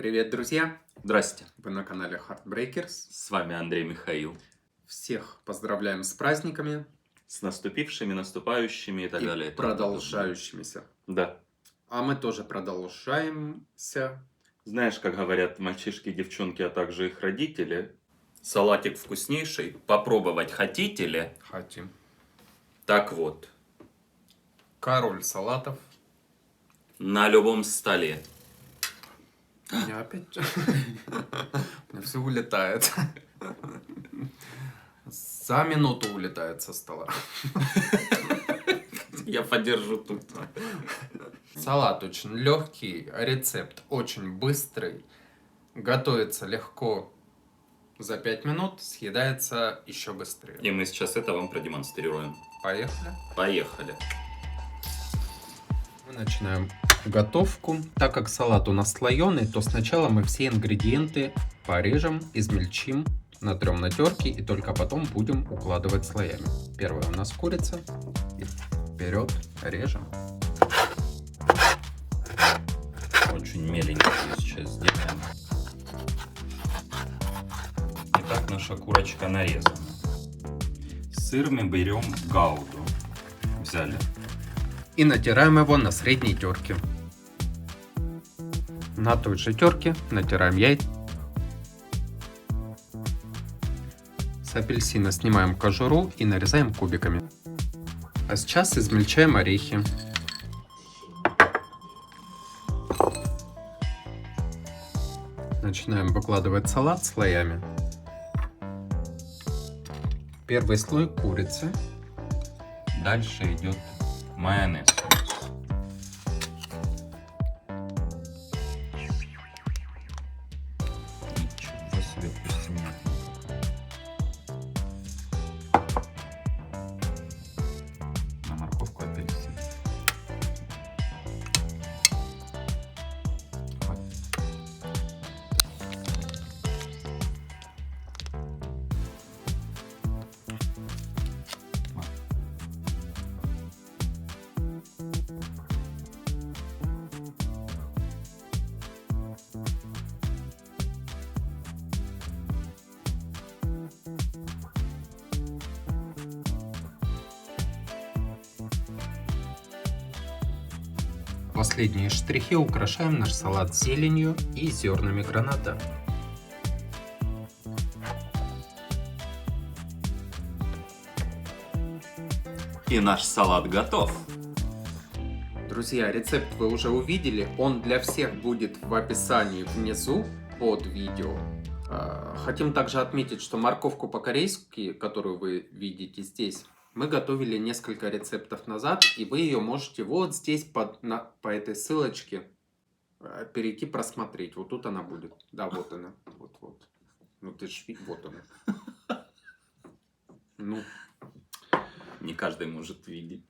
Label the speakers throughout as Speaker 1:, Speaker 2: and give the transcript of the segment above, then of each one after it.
Speaker 1: Привет, друзья!
Speaker 2: Здрасте,
Speaker 1: Вы на канале Heartbreakers.
Speaker 2: с вами Андрей Михаил.
Speaker 1: Всех поздравляем с праздниками
Speaker 2: С наступившими, наступающими и так
Speaker 1: и
Speaker 2: далее.
Speaker 1: продолжающимися.
Speaker 2: Да.
Speaker 1: А мы тоже продолжаемся.
Speaker 2: Знаешь, как говорят мальчишки, девчонки, а также их родители, салатик вкуснейший, попробовать хотите ли?
Speaker 1: Хотим.
Speaker 2: Так вот,
Speaker 1: Король салатов.
Speaker 2: на любом столе.
Speaker 1: Я опять... У меня все улетает. За минуту улетает со стола.
Speaker 2: Я подержу тут.
Speaker 1: Салат очень легкий, рецепт очень быстрый. Готовится легко за 5 минут, съедается еще быстрее.
Speaker 2: И мы сейчас это вам продемонстрируем.
Speaker 1: Поехали.
Speaker 2: Поехали.
Speaker 1: Мы начинаем готовку. Так как салат у нас слоеный, то сначала мы все ингредиенты порежем, измельчим, натрем на терке и только потом будем укладывать слоями. Первое у нас курица. И вперед режем.
Speaker 2: Очень меленько сейчас сделаем. Итак, наша курочка нарезана. Сыр мы берем гауду. Взяли.
Speaker 1: И натираем его на средней терке. На той же терке натираем яйца. С апельсина снимаем кожуру и нарезаем кубиками. А сейчас измельчаем орехи. Начинаем выкладывать салат слоями. Первый слой курицы.
Speaker 2: Дальше идет майонез.
Speaker 1: Последние штрихи украшаем наш салат зеленью и зернами граната.
Speaker 2: И наш салат готов.
Speaker 1: Друзья, рецепт вы уже увидели, он для всех будет в описании внизу под видео. А, Хотим также отметить, что морковку по-корейски, которую вы видите здесь, мы готовили несколько рецептов назад, и вы ее можете вот здесь под, на, по этой ссылочке э, перейти просмотреть. Вот тут она будет. Да, вот она. Вот, вот. Ну ты ж, вот она. Ну,
Speaker 2: Не каждый может видеть.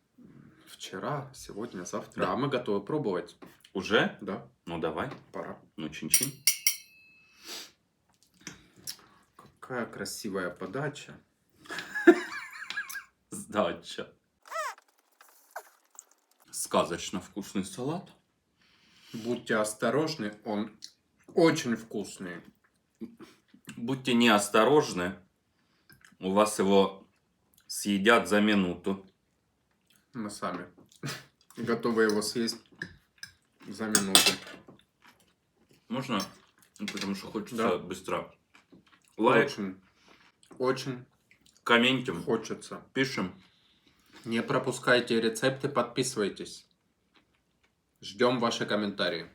Speaker 1: вчера, сегодня, завтра. А мы готовы пробовать.
Speaker 2: Уже?
Speaker 1: Да,
Speaker 2: Ну давай.
Speaker 1: пора.
Speaker 2: Ну чин-чин.
Speaker 1: Какая красивая подача.
Speaker 2: Сдача. Сказочно вкусный салат.
Speaker 1: Будьте осторожны, он очень вкусный.
Speaker 2: Будьте неосторожны, у вас его съедят за минуту.
Speaker 1: Мы сами готовы его съесть за минуту.
Speaker 2: Можно? Ну, Потому что хочется
Speaker 1: Да.
Speaker 2: быстро. Лайк,
Speaker 1: Очень, очень
Speaker 2: комментим,
Speaker 1: хочется.
Speaker 2: пишем.
Speaker 1: Не пропускайте рецепты, подписывайтесь. Ждем ваши комментарии.